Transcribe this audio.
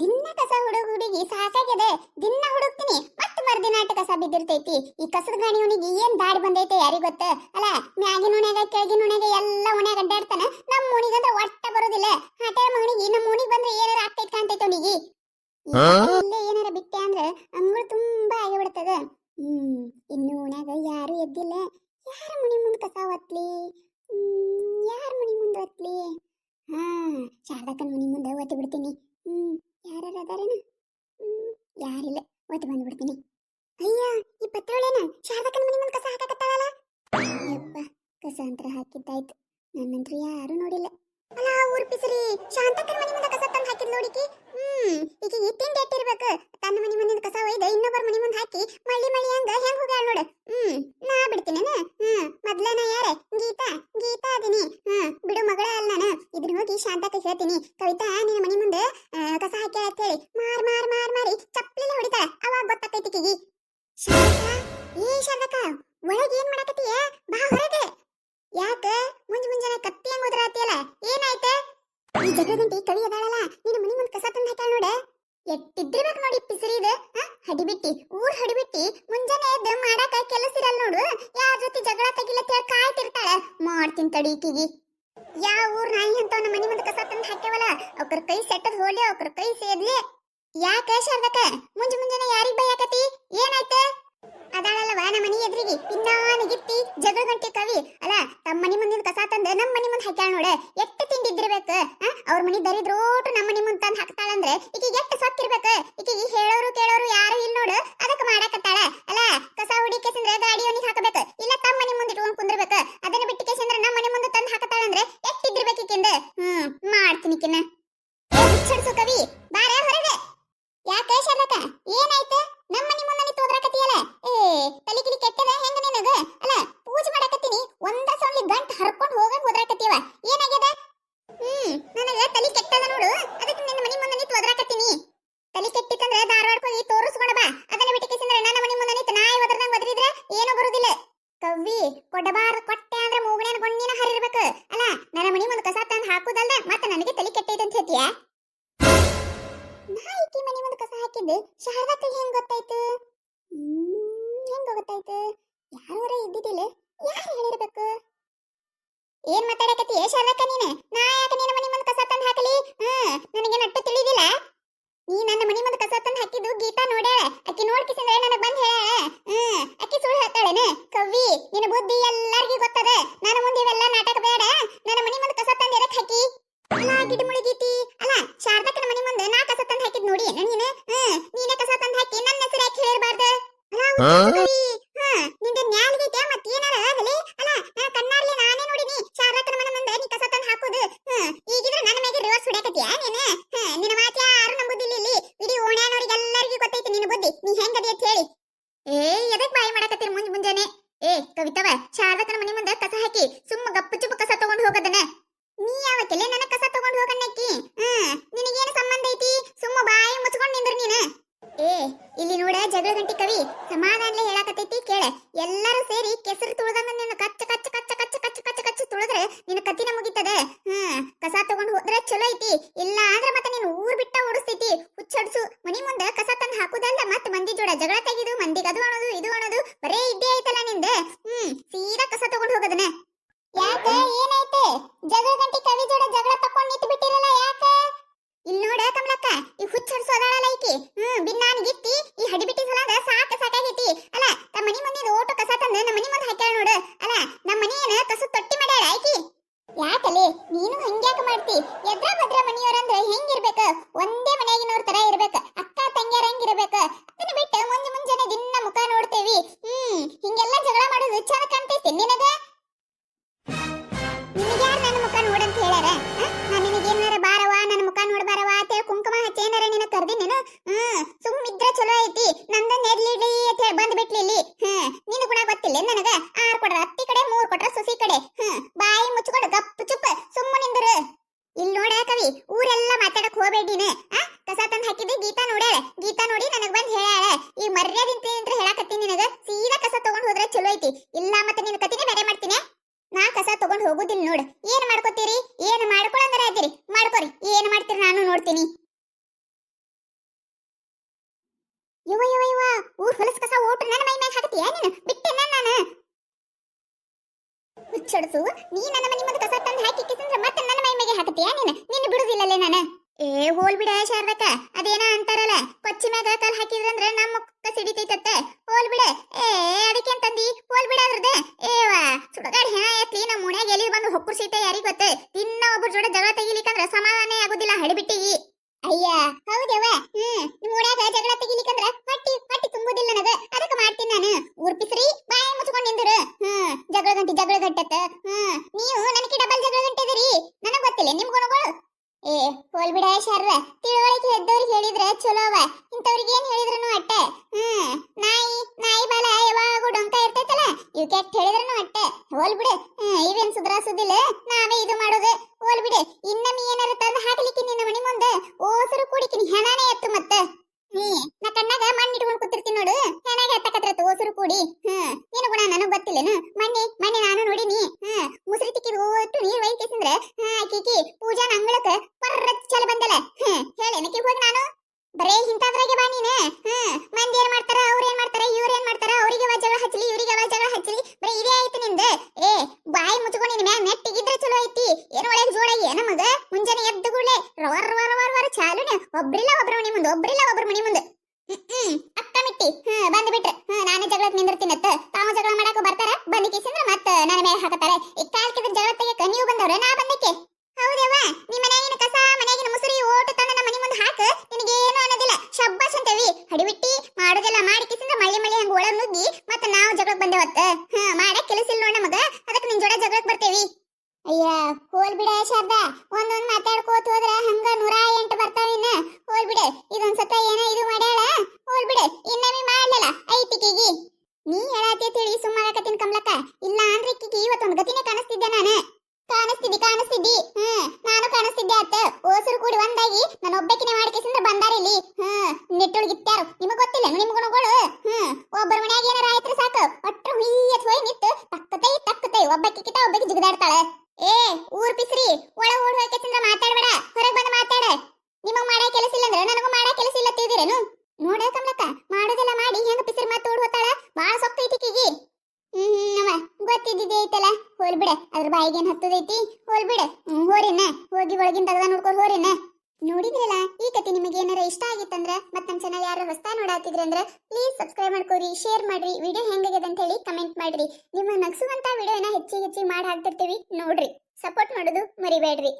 ದಿನ ಕಸ ಹುಡುಗ ಹುಡುಗಿ ಸಾಸಾಗ್ಯದ ದಿನ ಹುಡುಕ್ತೀನಿ. ಮತ್ತೆ ಮರ್ದಿನ ಆಟ ಕಸ ಬಿದ್ದಿರ್ತೈತಿ. ಈ ಕಸದ ಗಾಣಿ ಅವನಿಗೆ ಏನ್ ದಾಡಿ ಬಂದೈತೆ ಯಾರಿಗ್ ಗೊತ್ತ? ಅಲ್ಲ ಮ್ಯಾಗಿನ ಉಣ್ಯಾಗ ಕೆಳಗಿನ ಉಣ್ಯಾಗ ಎಲ್ಲ ಉಣ್ಯಾಗ ಅಡ್ಡಾಡ್ತಾನ. ನಮ್ಮ ಮುನಿಗಂದ್ರ ಒಟ್ಟ ಬರೋದಿಲ್ಲ. ಹಠೆ ಮಗನಿಗೆ ನಮ್ಮ ಮುನಿಗ್ ಬಂದ್ರೆ ಏನಾರ ಆಗ್ತೈತ್ ಕಾಣ್ತೈತೆ ಅವನಿಗೆ. ಏನಾರ ಬಿಟ್ಟೆ ಅಂದ್ರೆ ಅಂಗಳು ತುಂಬಾ ಆಗಿಬಿಡ್ತದ ಹ್ಮ್ ಇನ್ನು ಉಣ್ಯಾಗ ಯಾರು ಎದ್ದಿಲ್ಲ ಯಾರ ಮುನಿ ಮುಂದ್ ಕಸ ಒತ್ಲಿ ಹ್ಮ್ ಯಾರ ಮುನಿ ಮುಂದ್ ಒತ್ಲಿ ಹಾ ಶಾರದಕ್ಕನ ಮನಿ ಮುಂದೆ ಒತ್ತಿ ಬಿಡ್ತೀನಿ ಹ್ಮ್ ಯಾರು ಅದಾರೇನ ಯಾರಿಲ್ಲ. ಒತ್ತಿ ಬಂದ್ಬಿಡ್ತೀನಿ. ಅಯ್ಯ, ಈ ಪತ್ರೊಳೇನ ಶಾರದಕ್ಕನ ಮನೆ ಮುಂದೆ ಕಸ ಹಾಕಕತ್ತಾಳಲ್ಲ? ಯಪ್ಪ, ಕಸ ಅಂತರ ಹಾಕಿದ್ದಾಯ್ತು. ನನ್ನಂತ್ರ ಯಾರು ನೋಡಿಲ್ಲ. ಅಲ್ಲ ಊರ್ ಪಿಸರಿ ಶಾಂತಕ್ಕನ ಮನೆ ಮುಂದೆ ಕಸ ತಂದು ಹಾಕಿದ್ ನೋಡಿಕಿ? ಹ್ಮ್ ಈಗ ಇತ್ತಿಂದ ಇಟ್ಟಿರ್ಬೇಕು ತನ್ನ ಮನೆ ಮುಂದಿನ ಕಸ ಒಯ್ದು ಇನ್ನೊಬ್ಬರ ಮನೆ ಮುಂದೆ ಹಾಕಿ ಮಳ್ಳಿ ಮಳ್ಳಿ ಹಂಗ ಹೆಂಗ್ ಹೋಗ್ಯಾಳ ನೋಡು. ಹ್ಮ್, ನಾ ಬಿಡ್ತೀನೇನ? ಹ್ಮ್, ಮೊದ್ಲನ ಯಾರೇ? ಗೀತಾ ಗೀತಾ ಅದೀನಿ. ಹ್ಮ್, ಬಿಡು ಮಗಳ ಅಲ್ಲ ನಾನು. ಇದನ್ನ ಹೋಗಿ ಶಾಂತಕ್ಕ ಹೇಳ್ತೀನಿ. ಕವಿತಾ, ನಿನ್ನ ಮನೆ ಮುಂದೆ ಎಟ್ಟಿದ್ದಿರ್ಬೇಕು ನೋಡಿ ಪಿಸರಿ ಇದು. ಹ? ಹಡಿಬಿಟ್ಟಿ. ಊರ್ ಹಡಿಬಿಟ್ಟಿ. ಮುಂಜಾನೆ ಎದ್ದು ಮಾಡಾಕ ಕೆಲಸ ಇರಲ್ಲ ನೋಡು. ಯಾರ ಜೊತೆ ಜಗಳ ತೆಗಿಲ ಹೇಳಿ ಕಾಯ್ತಿರ್ತಾಳ. ಮಾಡ್ತೀನಿ ತಡಿ ಈಕಿಗಿ. ಯಾ ಊರ್ ನಾಯಿ ಅಂತ ನಮ್ಮ ಮನಿ ಮುಂದೆ ಕಸ ತಂದು ಹಾಕ್ಯವಲ್ಲ? ಅವ್ರ ಕೈ ಸೆಟ್ಟದ್ ಹೋಲಿ ಅವ್ರ ಕೈ ಸೇದ್ಲಿ. ಯಾಕೆ ಶಾರದಕ್ಕ ಮುಂಜ ಮುಂಜಾನೆ ಯಾರಿಗ್ ಬೈಯಾಕತಿ ಏನಾಯ್ತು? ಅದಾಳಲ್ಲವ ನಮ್ಮ ಮನಿ ಎದ್ರಿಗೆ. ಪಿನ್ನಾನ ಗಿತ್ತಿ ಜಗಳ ಗಂಟೆ ಕವಿ. ಅಲ್ಲ, ತಮ್ಮ ಮನಿ ಮುಂದಿನ ಕಸ ತಂದು ನಮ್ಮ ಮನಿ ಮುಂದೆ ಹಾಕ್ಯಾಳ ನೋಡ. ಎಟ್ಟು ತಿಂಡಿದ್ದಿರ್ಬೇಕು? ಅವ್ರ ಮನಿ ದರಿದ್ರೋಟು ನಮ್ಮ ಮನಿ ಮುಂದೆ ಹಾಕ್ತಾಳಂದ್ರೆ ಈಕಿಗೆ ಎಷ್ಟು ಸೊಕ್ಕಿರ್ಬೇಕು? ಈಕಿಗೆ ಹೇಳೋರು ಕೇಳೋರು ಯಾರು ಇಲ್ಲ ನೋಡು. ಅದಕ್ಕೆ ಮಾಡಾಕತ್ತಾಳ. ಅಲ್ಲ, ಕಸ ಹುಡಿಕೆಸಂದ್ರೆ ಗಾಡಿ ಅವನಿಗೆ ಹಾಕಬೇಕು. ಇಲ್ಲ, ತಮ್ಮ ಮನಿ ಮುಂದೆ ಇಟ್ಕೊಂಡು ಕುಂದಿರ್ಬೇಕು. ಅದನ್ನ ಬಿಟ್ಟು ಕೇಸಂದ್ರೆ ನಮ್ಮ ಮನಿ ಮುಂದೆ ತಂದು ಹಾಕತ್ತಾಳಂದ್ರೆ ಎಷ್ಟಿದ್ದಿರ್ಬೇಕು ಈಕಿಂದ? ಹ್ಮ್, ಮಾಡ್ತೀನಿ ಕಿನ್ನ ಕವಿ ಬಾರ ಹೊರಗೆ ಯಾಕೆ ಶರ್ಲಕ ಏನಾಯ್ತು ನಮ್ಮ ಮನಿ ಮುಂದೆ ನಿಂತು ಓದ್ರಾಕತ್ತೀಯಲ್ಲ ಏ ತಲೆ ಕಿಲಿ ಕೆಟ್ಟದ ಹೆಂಗ ನಿನಗ ಅಲ್ಲ ಪೂಜೆ ಮಾಡಕತ್ತೀನಿ ಒಂದ ಸೊಳ್ಳಿ ಗಂಟ್ ಹರ್ಕೊಂಡ್ ಹೋಗಂಗ್ ಓದ್ರಾಕತ್ತೀವ ಏನಾಗ್ಯದ ಹ್ಮ್ ನನಗ ತಲೆ ಕೆಟ್ಟದ ನೋಡು ಅದಕ್ಕೆ ನಿನ್ನ ಮನಿ ಮುಂದೆ ನಿಂತು ಓದ್ರಾಕತ್ತೀನಿ ತಲೆ ಕೆಟ್ಟಿತ್ತಂದ್ರೆ ಧಾರವಾಡಕ್ಕೆ ಹೋಗಿ ತೋರಿಸ್ಕೊಂಡ ಬಾ ಅದನ್ನ ಬಿಟ್ಟು ಕೇಸಂದ್ರೆ ನನ್ನ ಮನಿ ಮುಂದೆ ನಿಂತು ನಾಯಿ ಒದರ್ದಂಗ್ ಒದರಿದ್ರೆ ಏನು ಬರುದಿಲ್ಲ ಕವ್ವಿ ಕೊಡಬಾರ ಕೊಟ್ಟೆ ಅಂದ್ರೆ ಮೂಗನೇನ ಗೊಂಡಿನ ಹರಿರ್ಬೇಕು ಅಲ್ಲ ನನ್ನ ಮನಿ ಮುಂದೆ ಕಸ ತಂದು ಹಾಕುದಲ್ದ ಮತ್ತೆ ನನಗೆ ತಲೆ ಕೆಟ್ಟೈತೆ ಅಂತ ಹೇಳ್ತೀಯಾ ನಾ ಈಕಿ ಮನಿ ಮುಂದೆ ಕಸ ಹಾಕಿದ್ದು ಶಾರದಕ್ಕೆ ಹೆಂಗ್ ಗೊತ್ತಾಯ್ತು? ಹೆಂಗ್ ಗೊತ್ತಾಯ್ತು? ಯಾರ ಇದ್ದಿದ್ದಿಲ್ಲ, ಯಾರು ಹೇಳಿರ್ಬೇಕು? ಏನ್ ಮಾತಾಡಕತ್ತಿ? ಶಾರದಕ್ಕ ನೀನು? ನಾ ಯಾಕೆ ನಿನ್ನ ಮನೆ ಮುಂದೆ ಕಸ ತಂದು ಹಾಕಲಿ? ಹ್ಮ್ ನನಗೆ ನಟ್ಟು ತಿಳಿದಿಲ್ಲ ನೀ ನನ್ನ ಮನಿ ಮುಂದೆ ಕಸ ತಂದು ಹಾಕಿದ್ದು ಗೀತಾ ನೋಡ್ಯಾಳ ಅಕ್ಕಿ ನೋಡ್ಕಿಸಿದ್ರೆ ನನಗೆ ಬಂದ್ ಹೇಳ ಹ್ಮ್ ಅಕ್ಕಿ ಸುಳ್ಳು ಹೇಳ್ತಾಳೇನೆ ಕವ್ವಿ ನಿನ್ನ ಬುದ್ಧಿ ಎಲ್ಲರಿಗೂ ಗೊತ್ತದ ನನ್ನ ಮುಂದೆ ಇವೆಲ್ಲ ನಾಟಕ ಬೇಡ ನನ್ನ ಮನಿ ಮುಂದೆ ಕಸ ತಂದು ಎದಕ್ ಹಾಕಿ ಅಲ್ಲ ಗಿಡ ಮುಳುಗೀತಿ ಅಲ್ಲ ಶಾರದಕ್ಕನ ಮನಿ ಮುಂದೆ ನಾ ಕಸ ತಂದು ಹಾಕಿದ್ ನೋಡಿ ನೀನು ಹ್ಮ್ ನೀನೇ ಕಸ ತಂದು ಹಾಕಿ ನನ್ನ ಹೆಸರು ಯಾಕೆ ಹೇಳಿರ್ಬಾರ್ದು ನಿಂದ ನ್ಯಾಲ್ಗೈತೆ ಮತ್ ಏನಾರ ಆಗಲಿ ಅಲ್ಲ ನಾ ಕಣ್ಣಾರ್ಲಿ ನಾನೇ ನೋಡಿನಿ ಶಾರದಕ್ಕನ ಮನೆ ಮುಂದೆ ನೀ ಕಸ ತಂದು ಹಾಕುದು ಹ್ಮ್ ಈಗಿದ್ರೆ ನನ್ನ ಮೇಲೆ ರಿವರ್ಸ್ ಹೊಡ್ಯಾಕತ್ತೀಯ ನೀನು? ನಿನ್ನ ಮಾತು ಯಾರು ನಂಬುದಿಲ್ಲ ಇಲ್ಲಿ ಇಡೀ ಓಣ್ಯಾನವ್ರಿಗೆಲ್ಲರಿಗೂ ಗೊತ್ತೈತಿ ನಿನ್ನ ಬುದ್ಧಿ ನೀ ಹೆಂಗದಿ ಅಂತ ಹೇಳಿ ಏ ಎದಕ್ ಬಾಯಿ ಮಾಡಕತ್ತೀರಿ ಮುಂಜ್ ಮುಂಜಾನೆ ಏ ಕವಿತವ ಶಾರದಕ್ಕನ ಮನೆ ಮುಂದೆ ಕಸ ಹಾಕಿ ಸುಮ್ಮ ಗಪ್ಪು ಚುಪ್ಪು ಕಸ ತಗೊಂಡು ಹೋಗೋದನ್ನ ನೀ ಯಾವತ್ತಲೆ ನನ್ನ ಕಸ ತಗೊಂಡು ಹೋಗಣ್ಣಕ್ಕಿ ಹ್ಮ್ ನಿನಗೇನು ಸಂಬಂಧ ಐತಿ ಸುಮ್ಮ ಬಾಯಿ ಮುಚ್ಕೊಂಡ್ ನಿಂದ್ರ ನೀನು ಏ ಇಲ್ಲಿ ನೋಡ ಜಗಳ ಗಂಟಿ ಕವಿ ಸಮಾಧಾನಲೆ ಹೇಳಕತ್ತೈತಿ ಕೇಳ ಎಲ್ಲರೂ ಸೇರಿ ಕೆಸರು ತುಳ್ದಂಗ ನಿನ್ನ ಕಚ್ಚ ಕಚ್ಚ ಕಚ್ಚ ಕಚ್ಚ ಕಚ್ಚ ಕಚ್ಚ ಕಚ್ಚ ತುಳಿದ್ರೆ ನಿನ್ನ ಕತ್ತಿನ ಮುಗಿತದ ಹ್ಮ್ ಕಸ ತಗೊಂಡು ಹೋದ್ರೆ ಚಲೋ ಐತಿ ಇಲ್ಲ ಅಂದ್ರೆ ಮತ್ತೆ ನೀನು ಊರ್ ಬಿಟ್ಟ ಓಡಿಸ್ತೈತಿ ಹುಚ್ಚಡ್ಸು ಮನಿ ಮುಂದೆ ಕಸ ತಂದು ಹಾಕುದಲ್ಲ ಮತ್ತೆ ಮಂದಿ ಜೋಡ ಜಗಳ ತೆಗೆದು, ಮಂದಿಗೆ ಅದು ಅನ್ನೋದು, ಇದು ಅನ್ನೋದು ಬರೇ ಇದ್ದೇ ಐತಲ್ಲ ನಿಂದ. ಹ್ಮ್, ಸೀದಾ ಕಸ ತಗೊಂಡು ಹೋಗೋದನ್ನ. ಯಾಕೆ? ಏನಾಯ್ತು? ಜಗಳ ಗಂಟಿ ಕವಿ ಜೋಡ ಜಗಳ ತಕೊಂಡು ನಿಂತು ಬಿಟ್ಟಿರಲ್ಲ ಯಾಕೆ? ಇಲ್ಲಿ ನೋಡ ಕಮಲಕ್ಕ, ಈ ಹುಚ್ಚ ಅದಾಳಲ್ಲ ಲೈಕಿ ಹ್ಮ್ ಬಿನ್ನಾನ್ ಗಿತ್ತಿ, ಈ ಹಡಿಬಿಟ್ಟಿ ಸಲಂದ ಸಾಕ ಸಾಕಾಗೈತಿ ಅಲ್ಲ ತಮ್ಮ ಮನಿ ಮುಂದೆ ಓಟು ಕಸ ತಂದು ನಮ್ಮ ಮನಿ ಮುಂದೆ ಹಾಕ್ಯಾಳ ನೋಡು. ಅಲ್ಲ ನಮ್ಮ ಮನಿ ಏನ ಕಸ ತೊಟ್ಟಿ ಮಾಡ್ಯಾಳ ಐತಿ ಯಾಕಲೆ, ನೀನು ಹಂಗ್ಯಾಕ ಮಾಡ್ತಿ? ಎದ್ರ ಭದ್ರ ಮನಿಯವರಂದ್ರೆ ಹೆಂಗಿರ್ಬೇಕು? ಒಂದೇ ಊರೆಲ್ಲ ಮಾತಾಡಕ್ ಹೋಗ್ಬೇಡಿ ಆ, ಕಸ ತಂದು ಹಾಕಿದ್ದೆ, ಗೀತಾ ನೋಡ್ಯಾಳೆ. ಗೀತಾ ನೋಡಿ ನನಗೆ ಬಂದು ಹೇಳ್ಯಾಳ. ಈ ಮರ್ಯಾದಿಂತ ಅಂತ ಹೇಳಕತ್ತೀನಿ ನಿನಗೆ. ಸೀದಾ ಕಸ ತಗೊಂಡ್ ಹೋದ್ರೆ ಚಲೋ ಐತಿ. ಇಲ್ಲ ಮತ್ತೆ ನಿನ್ನ ಕತಿನೇ ಬೇರೆ ಮಾಡ್ತೀನಿ. ನಾ ಕಸ ತಗೊಂಡ್ ಹೋಗುದಿಲ್ಲ ನೋಡು. ಏನ್ ಮಾಡ್ಕೋತೀರಿ? ಏನ್ ಮಾಡ್ಕೊಳಂದ್ರೆ ಅದಿರಿ ಮಾಡ್ಕೊರಿ. ಏನ್ ಮಾಡ್ತೀರಿ ನಾನು ನೋಡ್ತೀನಿ. ಯುವ ಯುವ ಯುವ ಊರ್ ಹೊಲಸ್ ಕಸ ಓಟ್ ನನ್ನ ಮೈ ಮ್ಯಾಗ ಹಾಕತ್ತೀಯ ನೀನು? ಬಿಟ್ಟೆ ನಾನು ಹುಚ್ಚಡಸು ನೀ ನನ್ನ ಮನೆ ಮುಂದೆ ಕಸ ತಂದು ಹಾಕಿ ಕಿಸಂದ್ರೆ ಮತ್ತೆ ನನ್ನ ಮೈ ಮ್ಯಾಗೆ ಹಾಕತ್ತೀಯ ನೀನು? ನಿನ್ನ ಬಿಡುದಿಲ್ಲಲೇ ನಾನು. ಏ, ಹೋಲ್ ಬಿಡ ಶಾರದಕ್ಕ. ಅದೇನ ಅಂತಾರಲ್ಲ. ಕೊಚ್ಚಿ ಮ್ಯಾಗ ಕಾಲ್ ಹಾಕಿದ್ರಂದ್ರೆ ನಮ್ಮ ಮುಖ ಸಿಡಿತೈತತ್ತೆ. ಹೋಲ್ ಬಿಡ. ಏ ಅದಕ್ಕೆ ಅಂತಂದಿ ಹೋಲ್ ಬಿಡ ಅದ್ರದ್ದೆ. ಏವಾ ಸುಡಗಾಡ್ ಹೆಣ ಎತ್ಲಿ ನಮ್ಮ ಮನೆಗೆ ಎಲ್ಲಿ ಬಂದು ಹೊಕ್ಕುರ್ ಯಾರಿಗೆ ಯಾರಿಗ್ ಗೊತ್ತೆ? ತಿನ್ನ ಒಬ್ಬರ ಜೋಡಿ ಜಗಳ ತೆಗಿಲಿಕ್ಕಂದ್ರ ಸಮಾಧಾನೇ ಆಗುದಿಲ್ಲ ಹಡಿಬಿಟ್ಟಿಗಿ ಅಯ್ಯ ಹೌದವ ಹ್ಮ್ ನಿಮ್ ಊರಾಗ ಜಗಳ ತೆಗಿಲಿಕ್ಕಂದ್ರ ಹೊಟ್ಟಿ ಹೊಟ್ಟಿ ತುಂಬುದಿಲ್ಲ ನನಗ ಅದಕ್ಕ ಮಾಡ್ತೀನಿ ನಾನು ಉರ್ಪಿಸ್ರಿ ಬಾಯಿ ಮುಚ್ಕೊಂಡ್ ನಿಂದಿರು ಹ್ಮ್ ಜಗಳ ಗಂಟಿ ಜಗಳ ಗಂಟತ್ತ ಹ್ಮ್ ನೀವು ನನಗೆ ಡಬಲ್ ಜಗಳ ಗಂಟೆ ಇದೀರಿ ನನಗ್ ಗೊತ್ತಿಲ್ಲ ನಿಮ್ ಗುಣಗಳು ಏ ಹೋಲ್ ಬಿಡ ಶಾರ್ವ ತಿಳುವಳಿಕೆ ಎದ್ದವ್ರಿಗೆ ಹೇಳಿದ್ರೆ ಚಲೋ ಅವ. ಇಂಥವ್ರಿಗೆ ಏನ್ ಹೇಳಿದ್ರು ಅಟ್ಟೆ? ಹ್ಮ್, ನಾಯಿ ನಾಯಿ ಬಾಲ ಯಾವಾಗೂ ಡೊಂಕ ಇರ್ತೈತಲ್ಲ ಇವ್ ಕೆಟ್ಟ ಹೇಳಿದ್ರು ಅಟ್ಟೆ. ಹೋಲ್ ಬಿಡು. ಇವೇನ್ ಸುಧಾರಿಸೋದಿಲ್ಲ ನಾವೇ ಇದು ಮಾಡೋದು. ಹೋಲ್ ಬಿಡು. ಇನ್ನೊಮ್ಮೆ ಏನಾರ ತಂದು ಹಾಕ್ಲಿಕ್ಕೆ ನಿನ್ನ ಮನೆ ಮುಂದೆ, ಓಸರು ಕುಡಿಕಿನಿ ಹೆಣಾನೇ ಎತ್ತು ಮತ್ತೆ. ಹ್ಮ್, ನಾ ಕಣ್ಣಾಗ ಮಣ್ಣು ಇಟ್ಕೊಂಡು ಕೂತಿರ್ತೀನಿ ನೋಡು. ಚೆನ್ನಾಗಿ ಎತ್ತಕತ್ರತ್ತು ಓಸರು ಕೂಡಿ. ಹ್ಮ್, ಏನು ಗುಣ ನನಗ್ ಗೊತ್ತಿಲ್ಲನು? ಮಣ್ಣಿ ಮಣ್ಣಿ ನಾನು ನೋಡಿನಿ. ಹ್ಮ್, ಮುಸ್ರಿ ತಿಕ್ಕಿದ್ ಓಟು ನೀರ್ ಒಯ್ತೇಸಂದ್ರೆ ಹಾ ಕಿಕಿ ಪೂಜಾ ನಂಗಳಕ್ಕೆ ಪರ್ರ ಚಲ ಬಂದಲ್ಲ ಹ್ಮ್ ಹೇಳಿ ಏನಕ್ಕೆ ಹೋಗಿ ನಾನು? ಬರೇ ಇಂಥದ್ರಾಗೆ ಬಾ ನೀನು. ಹ್ಮ್, ಮಂದಿ ಏನ್ ಮಾಡ್ತಾರ ಅವ್ರ ಏನ್ ಮಾಡ್ತಾರ ಇವ್ರ ಏನ್ ಮಾಡ್ತಾರ ಅವರಿಗೆ ಜಗಳ ಹಚ್ಚಲಿ ಇವರಿಗೆ ಜಗಳ ಹಚ್ಚಲಿ ಬರೀ ಇದೇ ಆಯ್ತು ನಿಂದ ಏ ಬಾಯಿ ಮುಚ್ಕೊಂಡು ನಿನ್ ಮ್ಯಾಗ ನೆಟ್ಟಿಗಿದ್ರೆ ಚಲೋ ಐತಿ ಏನ್ ಒಳಗೆ ಜೋಡಾಗಿ ಏನ ಮಗ ಮುಂಜಾನೆ ಎದ್ದು ಕೂಡಲೇ ರವರ್ ರವರ್ ರವರ್ ಚಾಲುನೆ ಒಬ್ರಿಲ್ಲ ಒಬ್ರ ಮನೆ ಮುಂದೆ ಒಬ್ರಿಲ್ಲ ಒಬ್ರ ಮನಿ ಮುಂದೆ. ಹ್ಮ್, ಅಕ್ಕ ಮಿಟ್ಟಿ. ಹ್ಮ್ ಬಂದ್ ಬಿಟ್ರೆ. ಹ್ಮ್ ನಾನೇ ಜಗಳಕ್ಕೆ ನಿಂದಿರ್ತೀನತ್ತ ತಾವು ಜಗಳ ಮಾಡಾಕ ಬರ್ತಾರ? ಬಂದ್ ಕೇಸಿಂದ್ರ ಮತ್ತ ನನ್ನ ಮೇಲೆ ಹಾಕತಾರ ಈ ಕಾಲ್ಕಿದ ಜಗಳ ತೆಗಿಯಕ ನೀವು ಬಂದವ್ರೆ ನಾ ಬಂದಕ್ಕೆ ಹೌದವ್ವ ನಿಮ್ಮ ಮನ್ಯಾಗಿನ ಕಸ ಮನ್ಯಾಗಿನ ಮುಸುರಿ ಓಟು ತಂದ ನಮ್ಮ ಮನಿ ಮುಂದೆ ಹಾಕ ನಿನಗೇನು ಅನ್ನೋದಿಲ್ಲ ಶಬ್ಬಾಸ್ ಅಂತೇವಿ ಹಡಿಬಿಟ್ಟಿ ಮಾಡೋದೆಲ್ಲ ಮಾಡಿ ಕಿಸಿಂದ್ರ ಮಳ್ಳಿ ಮಳ್ಳಿ ಹಂಗ ಒಳಗ್ ನುಗ್ಗಿ ಮತ್ತ ನಾವು ಜಗಳಕ್ಕೆ ಬಂದೇವತ್ತ ಹ್ಮ್ ಮಾಡಕ್ ಕೆಲಸ ಇಲ್ಲ ನೋಡ ನಮಗ ಅದಕ್ಕೆ ನಿನ್ ಜೋಡ ಜಗಳಕ್ಕೆ ಬರ್ತೇವಿ ಅಯ್ಯ ಹೋಲ್ ಬಿಡ ಶಾರದ ಒಂದೊಂದ್ ಮಾತಾಡ್ಕೋತ ಹೋದ್ರ ಹಂಗ ನೂರ ಎಂಟು ಬರ್ತಾವಿನ್ನ ಹೋಲ್ ಬಿಡ ಇದೊಂದ್ ಸತ ಏನೋ ಇದು ಮಾಡ್ಯಾಳ ಹೋಲ್ ಬಿಡ ಇನ್ನೊಮ್ಮೆ ಮಾಡ್ಲಲ್ಲ ಐತಿಕಿಗಿ ನೀ ಹೇಳಾತಿ ತಿಳಿ ಸುಮ್ಮನಾಗತ್ತೀನಿ ಕಮ್ಲಕ್ಕ ಇಲ್ಲ ಅಂದ್ರೆ ಇಕ್ಕಿಗೆ ಇವತ್ತೊಂದ್ ಗತಿನೇ ಕಾಣಿಸ್ತಿದ್ದೆ ನಾನು ಕಾಣಿಸ್ತಿದ್ದಿ ಕಾಣಿಸ್ತಿದ್ದಿ ಹ್ಮ್ ನಾನು ಕಾಣಿಸ್ತಿದ್ದೆ ಅತ್ತ ಓಸರು ಕೂಡಿ ಒಂದಾಗಿ ನಾನು ಒಬ್ಬಕಿನೇ ಮಾಡ್ಕೇಸಂದ್ರೆ ಬಂದಾರ ಇಲ್ಲಿ. ಹ್ಮ್ ನೆಟ್ಟೊಳಗಿತ್ತಾರು ನಿಮಗ್ ಗೊತ್ತಿಲ್ಲ ನಿಮ್ ಗುಣಗಳು ಹ್ಮ್ ಒಬ್ಬರ ಮನ್ಯಾಗ ಏನಾರ ಆಯ್ತ್ರ ಸಾಕು. ಒಟ್ರು ಹುಯ್ಯತ್ ಹೋಯ್ ನಿತ್ತು ತಕ್ಕತೈ ತಕ್ಕತೈ ಒಬ್ಬಕ್ಕಿ ಒಬ್ಬಕಿ ಜಿಗದಾಡ್ತಾಳೆ. ಏ, ಊರ್ ಪಿಸ್ರಿ, ಒಳ ಓಡ್ ಹೋಯ್ಕೇಸಂದ್ರ ಮಾತಾಡ್ಬೇಡ. ಹೊರಗ್ ಬಂದು ಮಾತಾಡ. ನಿಮಗ್ ಮಾಡೋ ಕೆಲಸ ಇಲ್ಲ ಅಂದ್ರೆ ನನಗೂ ಮಾಡೋ ಕೆಲಸ ಇಲ್ಲ ತಿಳಿದಿರೇನು? ನೋಡ ಕಮಲಕ್ಕ, ಮಾಡೋದೆಲ್ಲ ಮಾಡಿ ಹೆಂಗ ಪಿಸ್ರಿ ಮಾತು ಓಡ್ ಹೋತಾಳ? ಬಾಳ ಸೊಕ್ಕ ಐತಿ ಕಿಗಿ ಹ್ಮ್ ಅವ, ಗೊತ್ತಿದ್ದಿದ್ದೆ ಐತಲ್ಲ. ಹೋಲ್ಬಿಡ ಅದ್ರ ಬಾಯಿಗೇನ್ ಹತ್ತದೈತಿ? ಹೋಲ್ ಬಿಡ ಹ್ಮ್ ಹೋರಿನ ಹೋಗಿ ಒಳಗಿನ ತಗದ ನೋಡ್ಕೊಂಡು ಹೋರಿನ ನೋಡಿದ್ರಲ್ಲ, ಈ ಕತೆ ನಿಮಗೆ ಏನಾರ ಇಷ್ಟ ಆಗಿತ್ತಂದ್ರ ಮತ್ತ ನಮ್ಮ ಚಾನಲ್ ಯಾರು ಹೊಸ ನೋಡಾತಿದ್ರಿ ಅಂದ್ರೆ ಪ್ಲೀಸ್ ಸಬ್ಸ್ಕ್ರೈಬ್ ಮಾಡ್ಕೊರಿ ಶೇರ್ ಮಾಡ್ರಿ ವಿಡಿಯೋ ಹೆಂಗಾಗ್ಯದ ಅಂತ ಹೇಳಿ ಕಮೆಂಟ್ ಮಾಡ್ರಿ. ನಿಮ್ಮ ನಗ್ಸುವಂತ ವಿಡಿಯೋನ ಹೆಚ್ಚಿಗೆ ಹೆಚ್ಚಿಗೆ ಮಾಡಿ ಹಾಕ್ತಿರ್ತೀವಿ, ನೋಡ್ರಿ. ಸಪೋರ್ಟ್ ಮಾಡೋದು ಮರಿಬೇಡ್ರಿ